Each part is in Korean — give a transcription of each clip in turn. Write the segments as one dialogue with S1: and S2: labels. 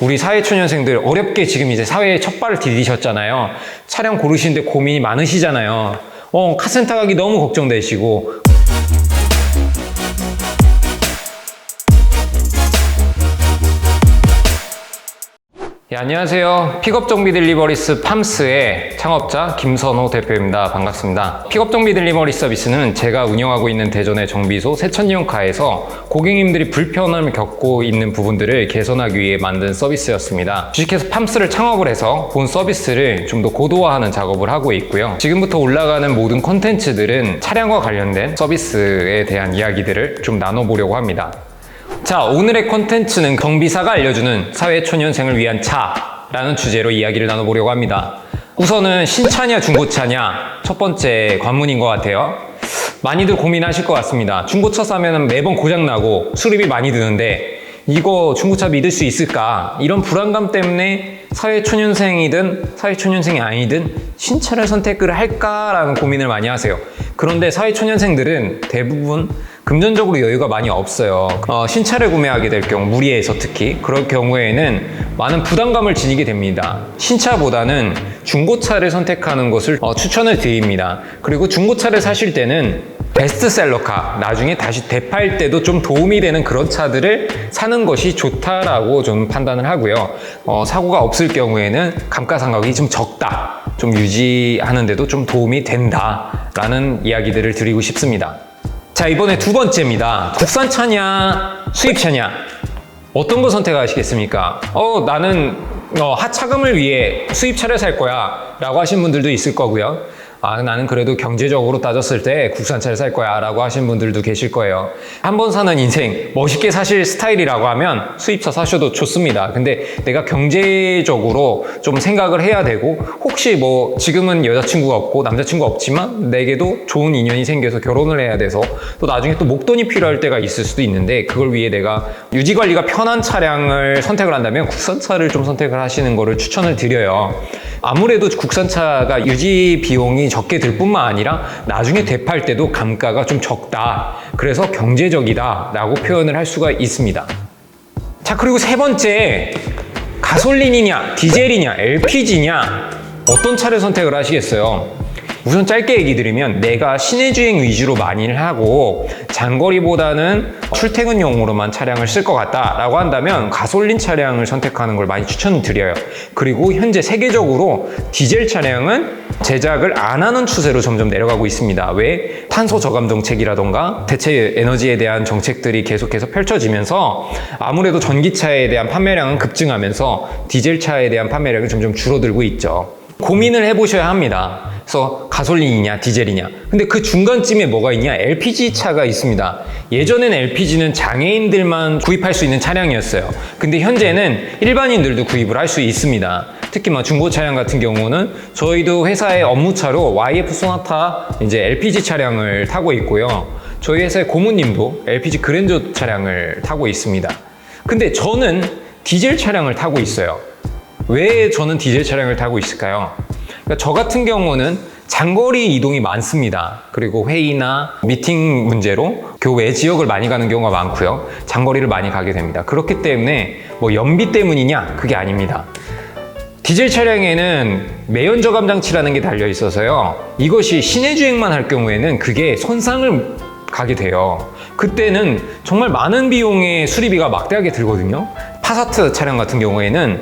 S1: 우리 사회초년생들 어렵게 지금 이제 사회에 첫 발을 디디셨잖아요. 차량 고르시는데 고민이 많으시잖아요. 어, 카센터 가기 너무 걱정되시고. 예, 안녕하세요. 픽업 정비 딜리버리스 팜스의 창업자 김선호 대표입니다. 반갑습니다. 픽업 정비 딜리버리 서비스는 제가 운영하고 있는 대전의 정비소 세천이용카에서 고객님들이 불편함을 겪고 있는 부분들을 개선하기 위해 만든 서비스였습니다. 주식회사 팜스를 창업을 해서 본 서비스를 좀 더 고도화하는 작업을 하고 있고요. 지금부터 올라가는 모든 콘텐츠들은 차량과 관련된 서비스에 대한 이야기들을 좀 나눠보려고 합니다. 자, 오늘의 콘텐츠는 경비사가 알려주는 사회초년생을 위한 차라는 주제로 이야기를 나눠보려고 합니다. 우선은 신차냐 중고차냐 첫 번째 관문인 것 같아요. 많이들 고민하실 것 같습니다. 중고차 사면 매번 고장나고 수리비 많이 드는데 이거 중고차 믿을 수 있을까? 이런 불안감 때문에 사회초년생이든 사회초년생이 아니든 신차를 선택을 할까라는 고민을 많이 하세요. 그런데 사회초년생들은 대부분 금전적으로 여유가 많이 없어요. 어, 신차를 구매하게 될 경우, 무리해서 특히 그럴 경우에는 많은 부담감을 지니게 됩니다. 신차보다는 중고차를 선택하는 것을 어, 추천을 드립니다. 그리고 중고차를 사실 때는 베스트셀러카 나중에 다시 되팔 때도 좀 도움이 되는 그런 차들을 사는 것이 좋다라고 좀 판단을 하고요. 어, 사고가 없을 경우에는 감가상각이 좀 적다, 좀 유지하는데도 좀 도움이 된다라는 이야기들을 드리고 싶습니다. 자 이번에 두 번째입니다. 국산 차냐 수입 차냐 어떤 거 선택하시겠습니까? 어 나는 어, 하차금을 위해 수입차를 살 거야 라고 하신 분들도 있을 거고요. 아, 나는 그래도 경제적으로 따졌을 때 국산차를 살 거야 라고 하신 분들도 계실 거예요. 한 번 사는 인생, 멋있게 사실 스타일이라고 하면 수입차 사셔도 좋습니다. 근데 내가 경제적으로 좀 생각을 해야 되고, 혹시 뭐 지금은 여자친구가 없고 남자친구 가 없지만 내게도 좋은 인연이 생겨서 결혼을 해야 돼서 또 나중에 또 목돈이 필요할 때가 있을 수도 있는데 그걸 위해 내가 유지 관리가 편한 차량을 선택을 한다면 국산차를 좀 선택을 하시는 거를 추천을 드려요. 아무래도 국산차가 유지 비용이 적게 들 뿐만 아니라 나중에 되팔 때도 감가가 좀 적다. 그래서 경제적이다. 라고 표현을 할 수가 있습니다. 자, 그리고 세 번째. 가솔린이냐, 디젤이냐, LPG냐. 어떤 차를 선택을 하시겠어요? 우선 짧게 얘기 드리면 내가 시내 주행 위주로 많이 하고 장거리보다는 출퇴근용으로만 차량을 쓸 것 같다라고 한다면 가솔린 차량을 선택하는 걸 많이 추천드려요. 그리고 현재 세계적으로 디젤 차량은 제작을 안 하는 추세로 점점 내려가고 있습니다. 왜? 탄소 저감 정책이라던가 대체 에너지에 대한 정책들이 계속해서 펼쳐지면서 아무래도 전기차에 대한 판매량은 급증하면서 디젤 차에 대한 판매량이 점점 줄어들고 있죠. 고민을 해보셔야 합니다. 그래서 가솔린이냐 디젤이냐. 근데 그 중간쯤에 뭐가 있냐? LPG 차가 있습니다. 예전에는 LPG는 장애인들만 구입할 수 있는 차량이었어요. 근데 현재는 일반인들도 구입을 할 수 있습니다. 특히 뭐 중고 차량 같은 경우는 저희도 회사의 업무차로 YF 소나타 이제 LPG 차량을 타고 있고요. 저희 회사의 고모님도 LPG 그랜저 차량을 타고 있습니다. 근데 저는 디젤 차량을 타고 있어요. 왜 저는 디젤 차량을 타고 있을까요? 그러니까 저 같은 경우는 장거리 이동이 많습니다. 그리고 회의나 미팅 문제로 교외 지역을 많이 가는 경우가 많고요. 장거리를 많이 가게 됩니다. 그렇기 때문에 뭐 연비 때문이냐? 그게 아닙니다. 디젤 차량에는 매연 저 감 장치라는 게 달려 있어서요. 이것이 시내 주행만 할 경우에는 그게 손상을 가게 돼요. 그때는 정말 많은 비용의 수리비가 막대하게 들거든요. 파사트 차량 같은 경우에는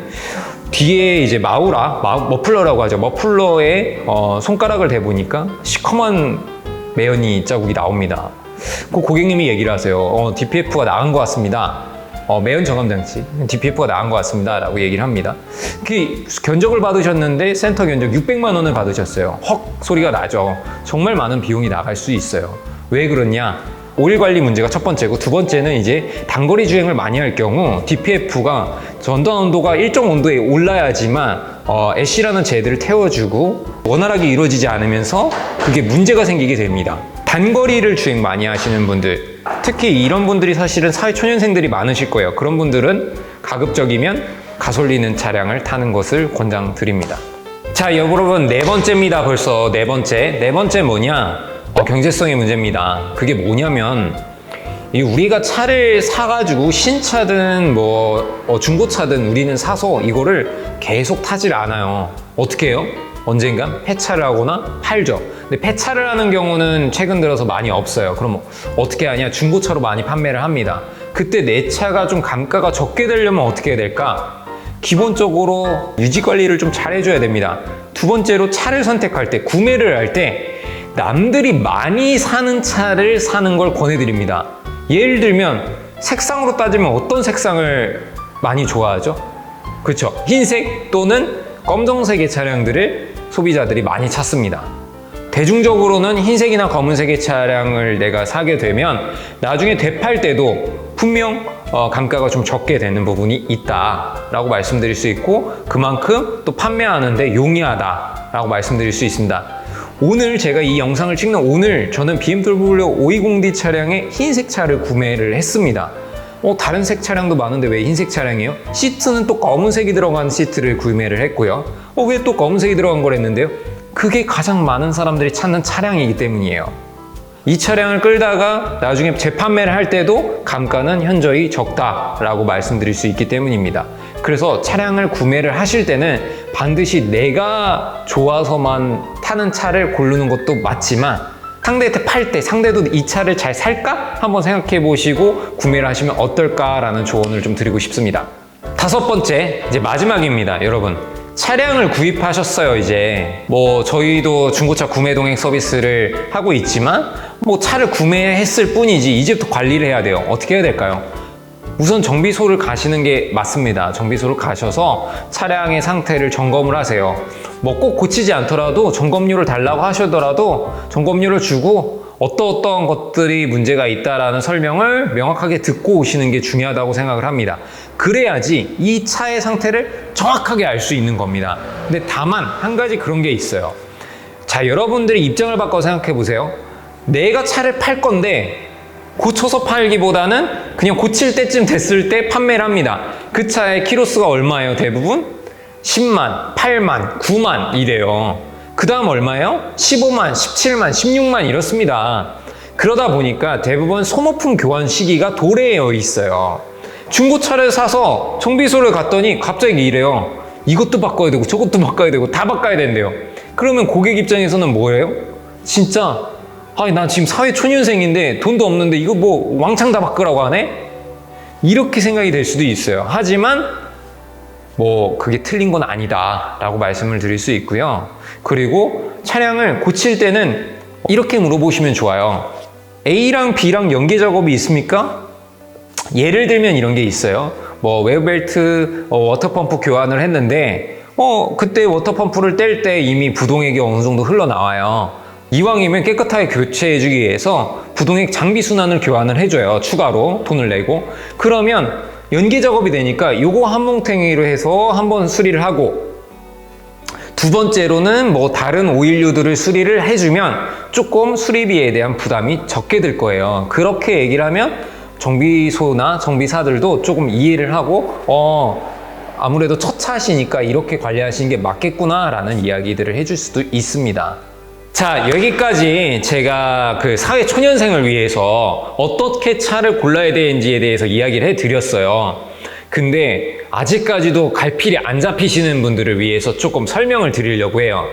S1: 뒤에 이제 마우라, 마, 머플러라고 하죠. 머플러에 어, 손가락을 대보니까 시커먼 매연이 자국이 나옵니다. 그 고객님이 얘기를 하세요. 어, DPF가 나간 것 같습니다. 어, 매연 정감 장치 DPF가 나간 것 같습니다. 라고 얘기를 합니다. 그 견적을 받으셨는데 센터 견적 600만 원을 받으셨어요. 헉 소리가 나죠. 정말 많은 비용이 나갈 수 있어요. 왜 그러냐? 오일 관리 문제가 첫 번째고 두 번째는 이제 단거리 주행을 많이 할 경우 DPF가 전단 온도가 일정 온도에 올라야지만 어, 애쉬라는 제드를 태워주고 원활하게 이루어지지 않으면서 그게 문제가 생기게 됩니다. 단거리를 주행 많이 하시는 분들 특히 이런 분들이 사실은 사회 초년생들이 많으실 거예요. 그런 분들은 가급적이면 가솔린은 차량을 타는 것을 권장드립니다. 자 여러분 네 번째입니다 벌써 네 번째 네 번째 뭐냐 어, 경제성의 문제입니다. 그게 뭐냐면 이 우리가 차를 사가지고 신차든 뭐 어, 중고차든 우리는 사서 이거를 계속 타질 않아요. 어떻게 해요? 언젠간 폐차를 하거나 팔죠. 근데 폐차를 하는 경우는 최근 들어서 많이 없어요. 그럼 뭐 어떻게 하냐? 중고차로 많이 판매를 합니다. 그때 내 차가 좀 감가가 적게 되려면 어떻게 해야 될까? 기본적으로 유지 관리를 좀 잘 해줘야 됩니다. 두 번째로 차를 선택할 때, 구매를 할 때, 남들이 많이 사는 차를 사는 걸 권해드립니다. 예를 들면, 색상으로 따지면 어떤 색상을 많이 좋아하죠? 그렇죠. 흰색 또는 검정색의 차량들을 소비자들이 많이 찾습니다. 대중적으로는 흰색이나 검은색의 차량을 내가 사게 되면 나중에 되팔 때도 분명 어, 감가가 좀 적게 되는 부분이 있다라고 말씀드릴 수 있고 그만큼 또 판매하는데 용이하다라고 말씀드릴 수 있습니다. 오늘 제가 이 영상을 찍는 오늘 저는 BMW 520D 차량의 흰색 차를 구매를 했습니다. 어, 다른 색 차량도 많은데 왜 흰색 차량이에요? 시트는 또 검은색이 들어간 시트를 구매를 했고요. 어, 왜 또 검은색이 들어간 걸 했는데요? 그게 가장 많은 사람들이 찾는 차량이기 때문이에요. 이 차량을 끌다가 나중에 재판매를 할 때도 감가는 현저히 적다라고 말씀드릴 수 있기 때문입니다. 그래서 차량을 구매를 하실 때는 반드시 내가 좋아서만 타는 차를 고르는 것도 맞지만 상대한테 팔 때 상대도 이 차를 잘 살까? 한번 생각해 보시고 구매를 하시면 어떨까라는 조언을 좀 드리고 싶습니다. 다섯 번째, 이제 마지막입니다, 여러분. 차량을 구입하셨어요, 이제. 뭐, 저희도 중고차 구매 동행 서비스를 하고 있지만, 뭐, 차를 구매했을 뿐이지, 이제부터 관리를 해야 돼요. 어떻게 해야 될까요? 우선 정비소를 가시는 게 맞습니다. 정비소를 가셔서 차량의 상태를 점검을 하세요. 뭐 꼭 고치지 않더라도 점검료를 달라고 하시더라도 점검료를 주고 어떠어떠한 것들이 문제가 있다라는 설명을 명확하게 듣고 오시는 게 중요하다고 생각을 합니다. 그래야지 이 차의 상태를 정확하게 알 수 있는 겁니다. 근데 다만 한 가지 그런 게 있어요. 자, 여러분들이 입장을 바꿔 생각해 보세요. 내가 차를 팔 건데 고쳐서 팔기보다는 그냥 고칠 때쯤 됐을 때 판매를 합니다. 그 차의 키로수가 얼마예요, 대부분? 10만, 8만, 9만 이래요. 그 다음 얼마예요? 15만, 17만, 16만 이렇습니다. 그러다 보니까 대부분 소모품 교환 시기가 도래해 있어요. 중고차를 사서 정비소를 갔더니 갑자기 이래요. 이것도 바꿔야 되고 저것도 바꿔야 되고 다 바꿔야 된대요. 그러면 고객 입장에서는 뭐예요? 진짜 아니 난 지금 사회 초년생인데 돈도 없는데 이거 뭐 왕창 다 바꾸라고 하네? 이렇게 생각이 될 수도 있어요. 하지만 뭐 그게 틀린 건 아니다 라고 말씀을 드릴 수 있고요. 그리고 차량을 고칠 때는 이렇게 물어보시면 좋아요. A랑 B랑 연계 작업이 있습니까? 예를 들면 이런 게 있어요. 뭐 웨어벨트 어, 워터펌프 교환을 했는데 어 그때 워터펌프를 뗄 때 이미 부동액이 어느 정도 흘러나와요. 이왕이면 깨끗하게 교체해주기 위해서 부동액 장비 순환을 교환을 해줘요. 추가로 돈을 내고 그러면 연계 작업이 되니까 요거 한 뭉탱이로 해서 한번 수리를 하고 두 번째로는 뭐 다른 오일류들을 수리를 해주면 조금 수리비에 대한 부담이 적게 들 거예요. 그렇게 얘기를 하면 정비소나 정비사들도 조금 이해를 하고 어 아무래도 첫 차시니까 이렇게 관리하시는 게 맞겠구나라는 이야기들을 해줄 수도 있습니다. 자, 여기까지 제가 그 사회 초년생을 위해서 어떻게 차를 골라야 되는지에 대해서 이야기를 해 드렸어요. 근데 아직까지도 갈필이 안 잡히시는 분들을 위해서 조금 설명을 드리려고 해요.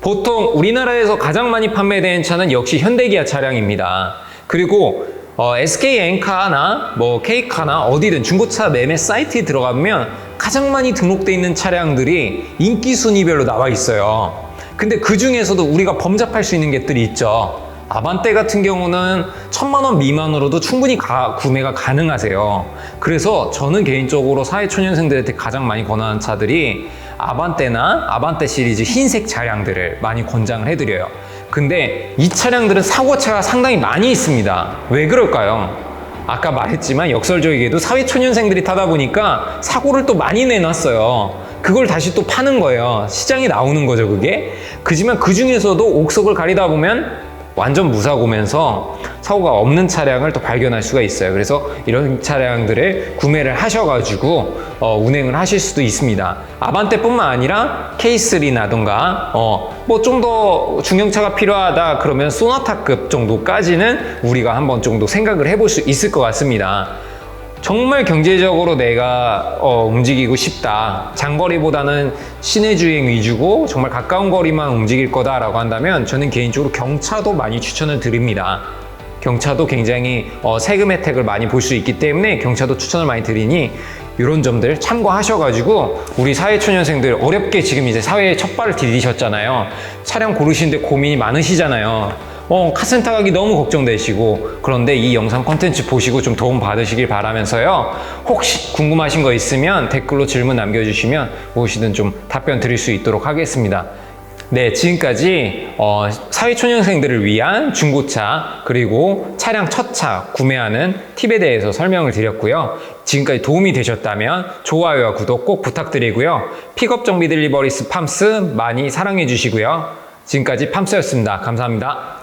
S1: 보통 우리나라에서 가장 많이 판매되는 차는 역시 현대기아 차량입니다. 그리고 어, SK 엔카나 뭐 K카나 어디든 중고차 매매 사이트에 들어가면 가장 많이 등록돼 있는 차량들이 인기 순위별로 나와 있어요. 근데 그 중에서도 우리가 범접할 수 있는 것들이 있죠. 아반떼 같은 경우는 천만 원 미만으로도 충분히 가- 구매가 가능하세요. 그래서 저는 개인적으로 사회초년생들한테 가장 많이 권하는 차들이 아반떼나 아반떼 시리즈 흰색 차량들을 많이 권장을 해드려요. 근데 이 차량들은 사고차가 상당히 많이 있습니다. 왜 그럴까요? 아까 말했지만 역설적이게도 사회초년생들이 타다 보니까 사고를 또 많이 내놨어요. 그걸 다시 또 파는 거예요. 시장에 나오는 거죠, 그게. 그지만 그 중에서도 옥석을 가리다 보면 완전 무사고면서 사고가 없는 차량을 또 발견할 수가 있어요. 그래서 이런 차량들을 구매를 하셔가지고 어, 운행을 하실 수도 있습니다. 아반떼뿐만 아니라 K3나든가 어, 뭐 좀 더 중형차가 필요하다 그러면 소나타급 정도까지는 우리가 한번 정도 생각을 해볼 수 있을 것 같습니다. 정말 경제적으로 내가 어, 움직이고 싶다. 장거리보다는 시내 주행 위주고 정말 가까운 거리만 움직일 거다라고 한다면 저는 개인적으로 경차도 많이 추천을 드립니다. 경차도 굉장히 어, 세금 혜택을 많이 볼 수 있기 때문에 경차도 추천을 많이 드리니 이런 점들 참고하셔가지고 우리 사회초년생들 어렵게 지금 이제 사회에 첫 발을 디디셨잖아요. 차량 고르시는데 고민이 많으시잖아요. 어, 카센터 가기 너무 걱정되시고 그런데 이 영상 콘텐츠 보시고 좀 도움 받으시길 바라면서요. 혹시 궁금하신 거 있으면 댓글로 질문 남겨주시면 무엇이든 좀 답변 드릴 수 있도록 하겠습니다. 네, 지금까지 어, 사회초년생들을 위한 중고차 그리고 차량 첫 차 구매하는 팁에 대해서 설명을 드렸고요. 지금까지 도움이 되셨다면 좋아요와 구독 꼭 부탁드리고요. 픽업 정비 딜리버리스 팜스 많이 사랑해 주시고요. 지금까지 팜스였습니다. 감사합니다.